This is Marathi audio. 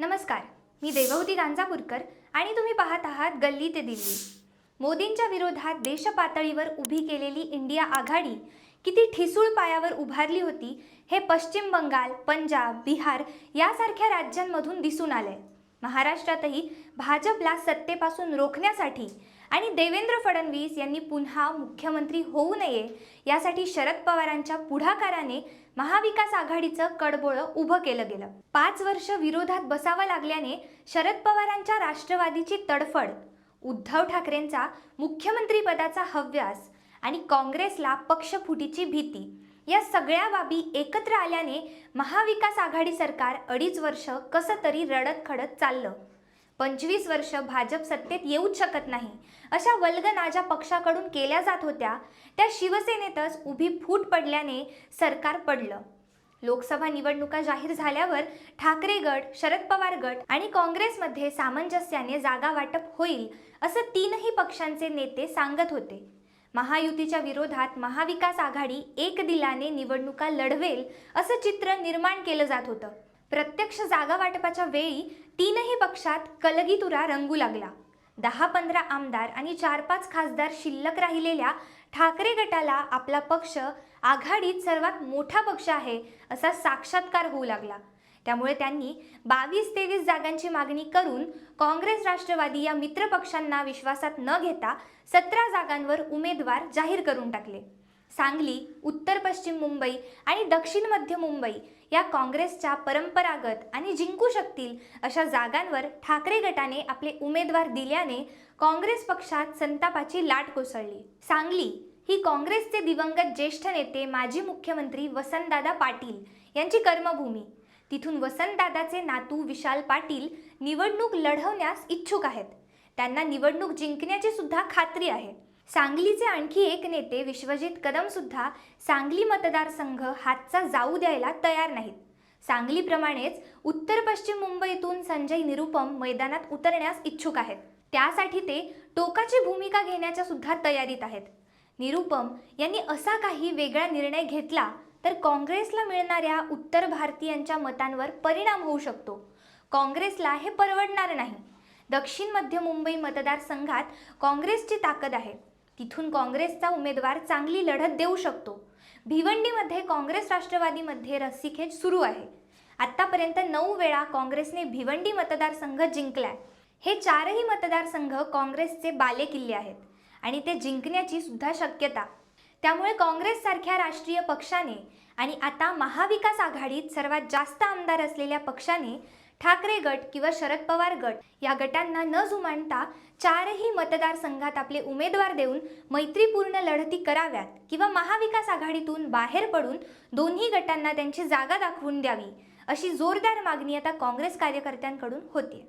नमस्कार मी देवहूती गांजापूरकर आणि तुम्ही पाहत आहात गल्ली ते दिल्ली. मोदींच्या विरोधात देशपातळीवर उभी केलेली इंडिया आघाडी किती ठिसूळ पायावर उभारली होती हे पश्चिम बंगाल पंजाब बिहार यासारख्या राज्यांमधून दिसून आलंय. महाराष्ट्रातही भाजपला सत्तेपासून रोखण्यासाठी आणि देवेंद्र फडणवीस यांनी पुन्हा मुख्यमंत्री होऊ नये यासाठी शरद पवारांच्या पुढाकाराने महाविकास आघाडीचं कडबोळं उभं केलं गेलं. पाच वर्ष विरोधात बसावं लागल्याने शरद पवारांच्या राष्ट्रवादीची तडफड उद्धव ठाकरेंचा मुख्यमंत्रीपदाचा हव्यास आणि काँग्रेसला पक्षफुटीची भीती या सगळ्या बाबी एकत्र आल्याने महाविकास आघाडी सरकार अडीच वर्ष कसं तरी रडत खडत चाललं. पंचवीस वर्ष भाजप सत्तेत येऊच शकत नाही. अशा वल्गना ज्या पक्षाकडून केल्या जात होत्या त्या शिवसेनेतच उभी फूट पडल्याने सरकार पडलं. लोकसभा निवडणुका जाहीर झाल्यावर ठाकरे गट शरद पवार गट आणि काँग्रेसमध्ये सामंजस्याने जागा वाटप होईल असं तीनही पक्षांचे नेते सांगत होते. महायुतीच्या विरोधात महाविकास आघाडी एक दिलाने निवडणुका लढवेल असं चित्र निर्माण केलं जात होतं. प्रत्यक्ष जागा वाटपाच्या वेळी तीनही पक्षात कलगीतुरा रंगू लागला. दहा पंधरा आमदार आणि चार पाच खासदार शिल्लक राहिलेल्या ठाकरे गटाला आपला पक्ष आघाडीत सर्वात मोठा पक्ष आहे असा साक्षात्कार होऊ लागला. त्यामुळे त्यांनी बावीस तेवीस जागांची मागणी करून काँग्रेस राष्ट्रवादी या मित्रपक्षांना विश्वासात न घेता सतरा जागांवर उमेदवार जाहीर करून टाकले. सांगली उत्तर पश्चिम मुंबई आणि दक्षिण मध्य मुंबई या काँग्रेसच्या परंपरागत आणि जिंकू शकतील अशा जागांवर ठाकरे गटाने आपले उमेदवार दिल्याने काँग्रेस पक्षात संतापाची लाट कोसळली. सांगली ही काँग्रेसचे दिवंगत ज्येष्ठ नेते माजी मुख्यमंत्री वसंतदादा पाटील यांची कर्मभूमी. तिथून वसंतदादाचे नातू विशाल पाटील निवडणूक लढवण्यास इच्छुक आहेत. त्यांना निवडणूक जिंकण्याची सुद्धा खात्री आहे. सांगलीचे आणखी एक नेते विश्वजित कदम सुद्धा सांगली मतदारसंघ हातचा जाऊ द्यायला तयार नाहीत. सांगलीप्रमाणेच उत्तर पश्चिम मुंबईतून संजय निरुपम मैदानात उतरण्यास इच्छुक आहेत. त्यासाठी ते टोकाची भूमिका घेण्याच्या सुद्धा तयारीत आहेत. निरुपम यांनी असा काही वेगळा निर्णय घेतला तर काँग्रेसला मिळणाऱ्या उत्तर भारतीयांच्या मतांवर परिणाम होऊ शकतो. काँग्रेसला हे परवडणार नाही. दक्षिण मध्य मुंबई मतदारसंघात काँग्रेसची ताकद आहे. तिथून काँग्रेसचा उमेदवार चांगली लढत देऊ शकतो. भिवंडीमध्ये काँग्रेस राष्ट्रवादीमध्ये रस्सीखेच सुरू आहे. आत्तापर्यंत नऊ वेळा काँग्रेसने भिवंडी मतदारसंघ जिंकलाय. हे चारही मतदारसंघ काँग्रेसचे बालेकिल्ले आहेत आणि ते जिंकण्याची सुद्धा शक्यता. त्यामुळे काँग्रेससारख्या राष्ट्रीय पक्षाने आणि आता महाविकास आघाडीत सर्वात जास्त आमदार असलेल्या पक्षाने ठाकरे गट किंवा शरद पवार गट या गटांना न जुमानता चारही मतदारसंघात आपले उमेदवार देऊन मैत्रीपूर्ण लढती कराव्यात किंवा महाविकास आघाडीतून बाहेर पडून दोन्ही गटांना त्यांची जागा दाखवून द्यावी अशी जोरदार मागणी आता काँग्रेस कार्यकर्त्यांकडून होती